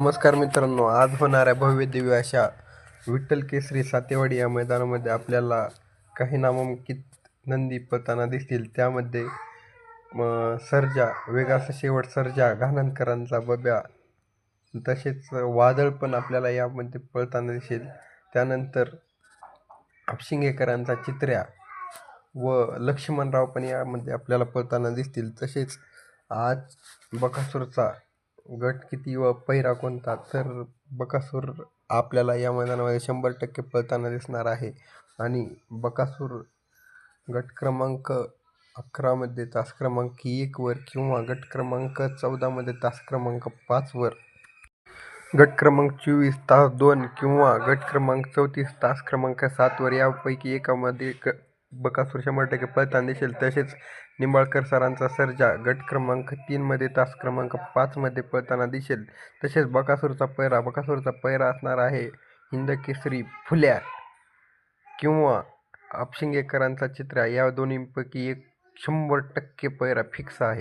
नमस्कार मित्रांनो आज होणाऱ्या भव्य दिव्य अशा विठ्ठल केसरी सातेवाडी या मैदानामध्ये आपल्याला काही नामांकित नंदी पळताना दिसतील. त्यामध्ये सरजा सर्जा वेगाचा शेवट सर्जा घाणनकरांचा बब्या तसेच वादळ पण आपल्याला यामध्ये पळताना दिसेल. त्यानंतर आपशिंगेकरांचा चित्र्या व लक्ष्मणराव पण यामध्ये आपल्याला पळताना दिसतील. तसेच आज बकासूरचा गट किती व पहिरा कोणता? तर बकासूर आपल्याला या मैदानामध्ये शंभर टक्के पळताना दिसणार आहे. आणि बकासूर गट क्रमांक अकरामध्ये तास क्रमांक एकवर किंवा गट क्रमांक चौदामध्ये तास क्रमांक पाचवर गट क्रमांक चोवीस तास दोन किंवा गट क्रमांक चौतीस तास क्रमांक सातवर यापैकी एकामध्ये क बकासूर शंभर टक्के पळताना दिसेल तसेच निंबाळकर सरांचा सर्जा. गट क्रमांक तीनमध्ये तास क्रमांक पाचमध्ये पळताना दिसेल. तसेच बकासूरचा पैरा बकासूरचा पैरा असणार आहे हिंद केसरी फुल्या किंवा आपशिंगेकरांचा चित्रा. या दोन्हीपैकी एक शंभर टक्के पैरा फिक्स आहे.